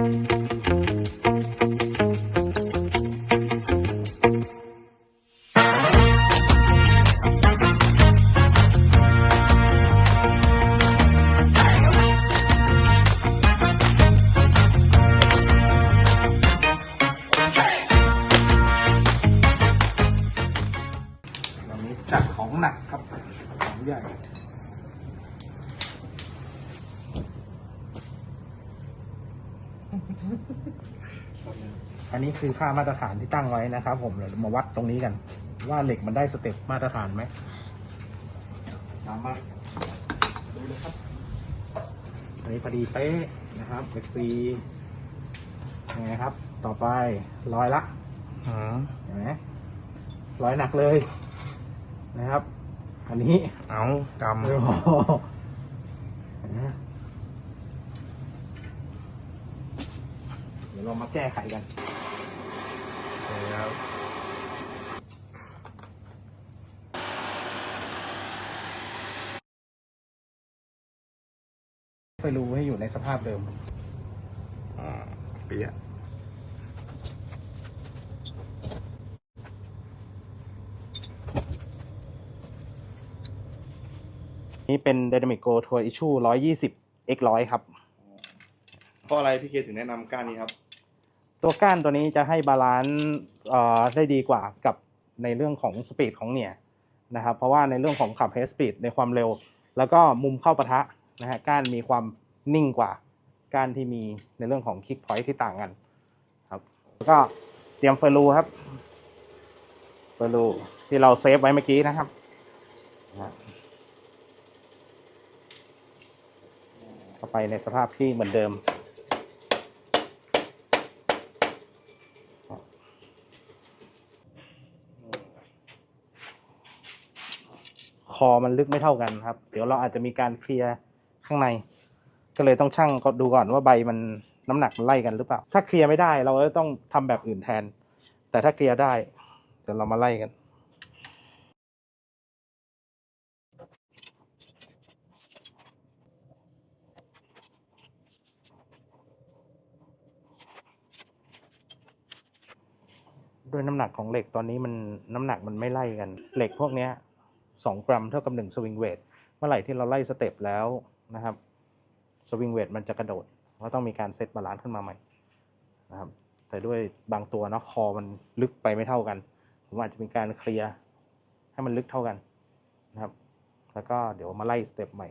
วันนี้จัดของหนักครับของใหญ่ อันนี้คือค่ามาตรฐานที่ตั้งไว้นะครับ ผมเดี๋ยวมาวัดตรงนี้กัน ว่าเหล็กมันได้สเต็ปมาตรฐานไหมตามมาดูเลยครับอันนี้พอดีเป๊ะนะครับเอ็กซียังไงครับ ต่อไปร้อยละอืมเห็นไหมร้อยหนักเลยนะครับ อันนี้เอากโอ้โหเห็นไหมเดี๋ยวเรามาแก้ไขกันำ ครับไปรูให้อยู่ในสภาพเดิมอ่าเปียะนี่เป็น Dynamic Go Tour Issue 120 X 100 ครับ เพราะอะไรพี่เคถึงแนะนำก้านนี้ครับ ตัวก้านตัวนี้จะให้บาลานซ์ได้ดีกว่ากับในเรื่องของสปีดของเนี่ยนะครับเพราะว่าในเรื่องของขับ head speed ในความเร็ว แล้วก็มุมเข้าปะทะนะฮะก้านมีความนิ่งกว่าก้านที่มีในเรื่องของ kick point ที่ต่างกันครับแล้วก็เตรียมเฟอร์รูครับเฟอร์รูที่เราเซฟไว้เมื่อกี้นะครับนะฮะเข้าไปในสภาพที่เหมือนเดิม อมันลึกไม่เท่ากันครับ เดี๋ยวเราอาจจะมีการเคลียร์ข้างใน ก็เลยต้องชั่งก็ดูก่อนว่าใบมันน้ำหนักมันไล่กันหรือเปล่า ถ้าเคลียร์ไม่ได้เราก็ต้องทำแบบอื่นแทน แต่ถ้าเคลียร์ได้เดี๋ยวเรามาไล่กันด้วยน้ำหนักของเหล็กตอนนี้มันน้ำหนักมันไม่ไล่กัน เหล็กพวกเนี้ย สองกรัมเท่ากับหนึ่งสวิงเวทเมื่อไหร่ที่เราไล่สเต็ปแล้วนะครับสวิงเวทมันจะกระโดดเราต้องมีการเซตบาลานซ์ขึ้นมาใหม่นะครับแต่ด้วยบางตัวเนาะคอมันลึกไปไม่เท่ากัน ผมอาจจะมีการเคลียร์ให้มันลึกเท่ากันนะครับ แล้วก็เดี๋ยวมาไล่สเต็ปใหม่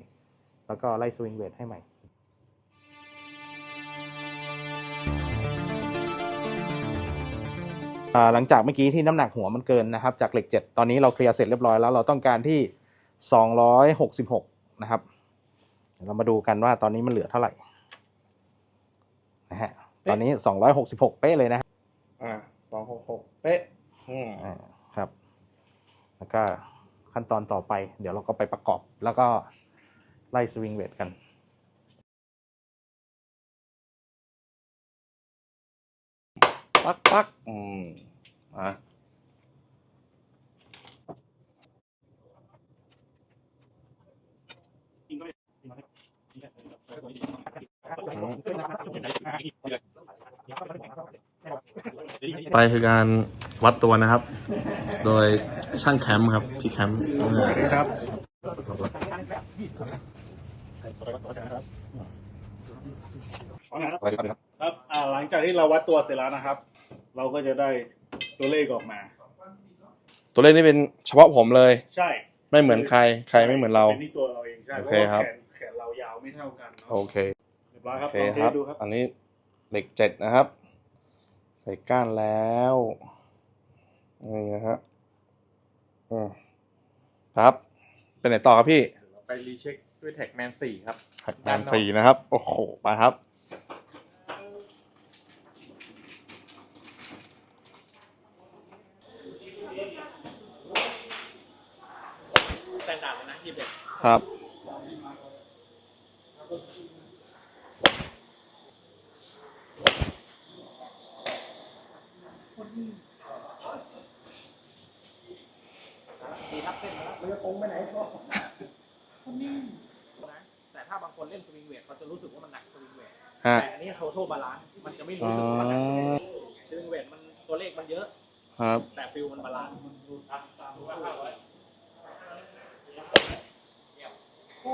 แล้วก็ไล่สวิงเวทให้ใหม่ หลังจากเมื่อกี้ที่น้ำหนักหัวมันเกินนะครับ จากเหล็กเจ็ดตอนนี้เราเคลียร์เสร็จเรียบร้อยแล้วเราต้องการที่สองร้อยหกสิบหกนะครับเดี๋ยวเรามาดูกันว่าตอนนี้มันเหลือเท่าไหร่นะฮะตอนนี้สองร้อยหกสิบหกเป๊ะเลยนะฮะอ่าสองหกหกเป๊ะอืมอ่าครับ แล้วก็ขั้นตอนต่อไป เดี๋ยวเราก็ไปประกอบแล้วก็ไล่สวิงเวทกัน ปักปักอืมอะไปคือการวัดตัวนะครับ โดยช่างแคมป์ครับ พี่แคมป์เออครับไปครับครับอ่าหลังจากที่เราวัดตัวเสร็จแล้วนะครับ เราก็จะได้ตัวเลขออกมา ตัวเลขนี้เป็นเฉพาะผมเลย ใช่ไม่เหมือนใคร ใครไม่เหมือนเรา เป็นที่ตัวเราเองใช่โอเพเคราะว่าครับแขนแขนเรายาวไม่เท่ากันเนาะโอเค เรียบร้อยคโอรับเคลองเทครับสดูครับอันนี้เหล็กเจ็ดนะครับ ใส่ก้านแล้ว นี่นะฮะอืมครับ เป็นไหนต่อครับพี่ไปรีเช็คด้วยแท็กแมนสี่ครับ หักงานสี่นะครับ โอ้โห ไปครับ สแตนดาร์ดเลยนะยี่สิบเอ็ด ครับ ดีครับเส้นมาแล้วมันจะตรงไปไหนก็แต่ถ้าบางคนเล่นสวิงเวทเขาจะรู้สึกว่ามันหนักสวิงเวทฮะ แต่อันนี้ total balance มันจะไม่รู้สึกว่ามันหนักสวิงเวทสวิงเวทมันตัวเลขมันเยอะ ครับ แต่ฟิลมันบาลานซ์ ลู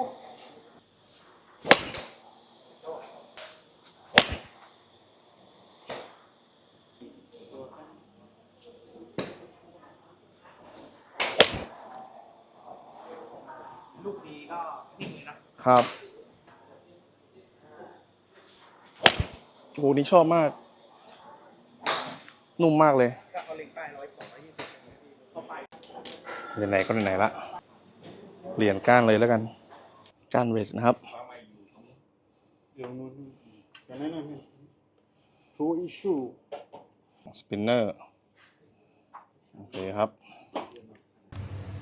กดีก็นิ่งเลยนะครับโหนี่ชอบมาก นุ่มมากเลยก็เอาเล็งใต้ร้อยสองร้อยยี่สิบเข้าไปไหนๆก็ไหนๆละเปลี่ยนก้านเลยแล้วกัน ก้านเวทนะครับเดี๋ยวนู้นเดี๋ยวนั้นนะ two issue สปินเนอร์โอเคครับ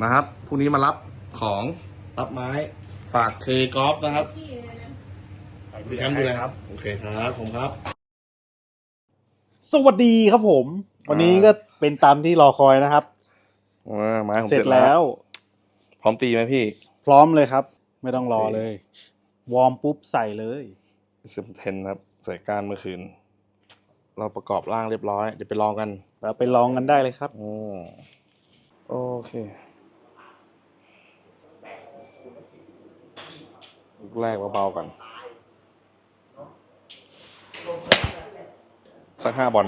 นะครับพรุ่งนี้มารับของรับไม้ ฝากเคกอล์ฟนะครับพี่แชมป์ดูเลยครับ โอเคครับผมครับ สวัสดีครับผม วันนี้ก็เป็นตามที่รอคอยนะครับอ่าไม้ผมเสร็จแล้ว พร้อมตีไหมพี่ พร้อมเลยครับ ไม่ต้องรอเลย วอร์มปุ๊บใส่เลยสิบเทนครับ ใส่ก้านเมื่อคืน เราประกอบร่างเรียบร้อย เดี๋ยวไปลองกัน เราไปลองกันได้เลยครับอืมโอเคลูกแรกเบาๆก่อนสักห้าบอล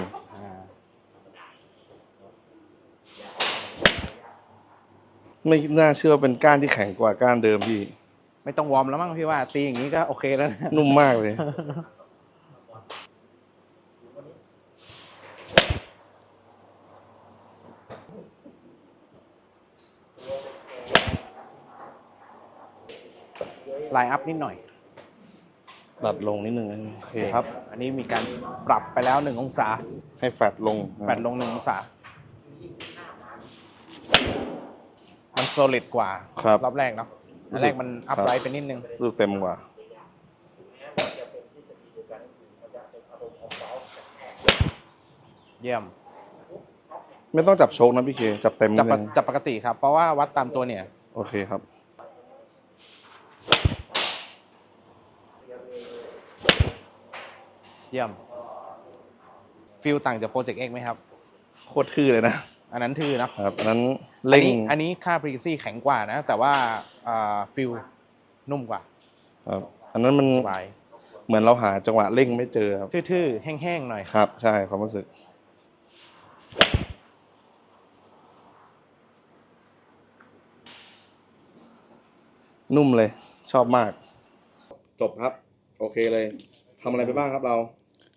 ไม่น่าเชื่อว่าเป็นก้านที่แข็งกว่าก้านเดิมพี่ ไม่ต้องวอร์มแล้วมั้งพี่ว่า ตีอย่างนี้ก็โอเคแล้วนะนุ่มมากเลย ไลน์อัพนิดหน่อย ตัดลงนิดนึงโอเคครับ อันนี้มีการปรับไปแล้วหนึ่งองศา ให้แฟดลงแฟดลงหนึ่งองศา มันโซลิดกว่า ครับ รอบแรกเนาะรู้ อันสึกแรกมันอัพครับไรไปนิดนึงลูกเต็มกว่า เยี่ยม ไม่ต้องจับโชคนะพี่เค จับเต็มนิจัดบปนึกงจับปกติครับ เพราะว่าวัดตามตัวเนี่ย โอเคครับ เยี่ยมฟิลต่างจากโปรเจกต์เอ็กไหมครับ โคตรทื่อเลยนะ อันนั้นทื่อเนอะครับอันนั้นอันเร่งนี้อันนี้ค่า frequency แข็งกว่านะ แต่ว่าฟิลนุ่มกว่าครับอันนั้นมันสบายเหมือนเราหาจังหวะเร่งไม่เจอครับทื่อๆแห้งๆหน่อยครับ ใช่ความรู้สึกนุ่มเลย ชอบมาก จบครับ โอเคเลยทำอะไรไปบ้างครับเรา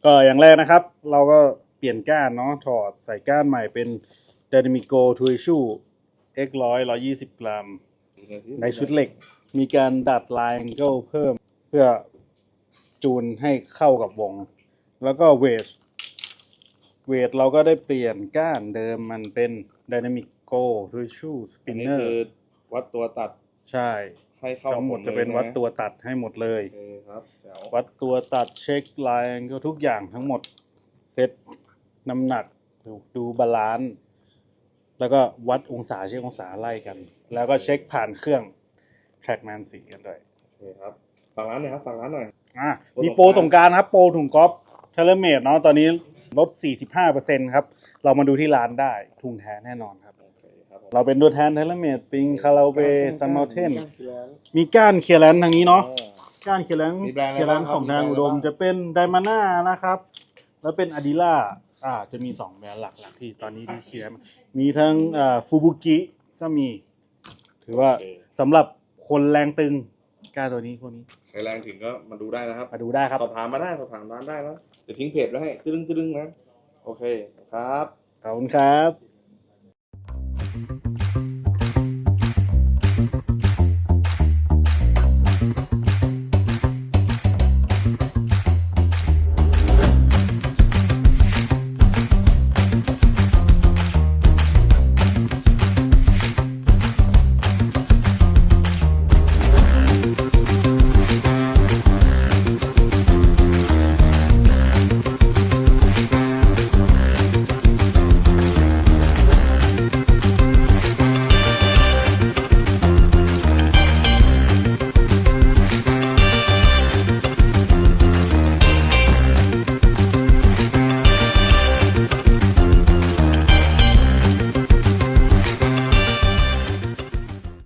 ก็อย่างแรกนะครับ เราก็เปลี่ยนก้านเนาะถอดใส่ก้านใหม่เป็น Dynamico t u i s h u X 100 120 กรัม ในชุดเหล็กมีการดัดลายแองเกิลเพิ่มเพื่อจูนให้เข้ากับวง แล้วก็เวทเวทเราก็ได้เปลี่ยนก้านเดิมมันเป็น Dynamico t u i s h u อันนี้คือ Spinner วัดตัวตัดใช่ให้เข้าทั้งหมดลยจะเป็นใช่ไวัดตัวตัดให้หมดเลยโอเคครับแจ๋ววัดตัวตัดเช็คลายก็ทุกอย่างทั้งหมด เซตน้ำหนักดูดูบาลานซ์ แล้วก็วัดองศาเช็คองศาไล่กัน แล้วก็เช็คผ่านเครื่อง Trackman สีกันด้วยโอเคครับฝั่งร้านหน่อยครับฝั่งร้านหน่อยอะโปรมีโปรสสงงกกรารรารครับโปรถุงกอล์ฟเทเลเมดเนาะตอนนี้ลด 45%ครับ เรามาดูที่ร้านได้ทุงแท้แน่นอนครับโอเคครับผมเราเป็นตัวแทนเทเลเมดปิงคาราเบก้านซันมาเทนก้านคือร้านมีก้านเคียร์แลนทางนี้เนาะอ๋อก้านเคียร์แลนมีแบรนด์อะไรเคียร์แลนบ้างครับของทางมีอุแบรดนด์มอะไรบ้างจะเป็นไดมาน่านะครับ แล้วเป็นอ d ดิล่า อ่าจะมีสองแบรนด์หลักๆที่ตอนนี้ที่เชียร์มามีทั้งอ่าฟูบุกิก็มี ถือว่าโอเค สำหรับคนแรงตึงก้านตัวนี้พวกนี้ใครแรงถึงก็มาดูได้นะครับ มาดูได้ครับสอบถามมาได้สอบถามร้านได้นะเดี๋ยวทิ้งเพจไว้ให้ตึ้งตึ้งๆนะ โอเคครับ ขอบคุณครับ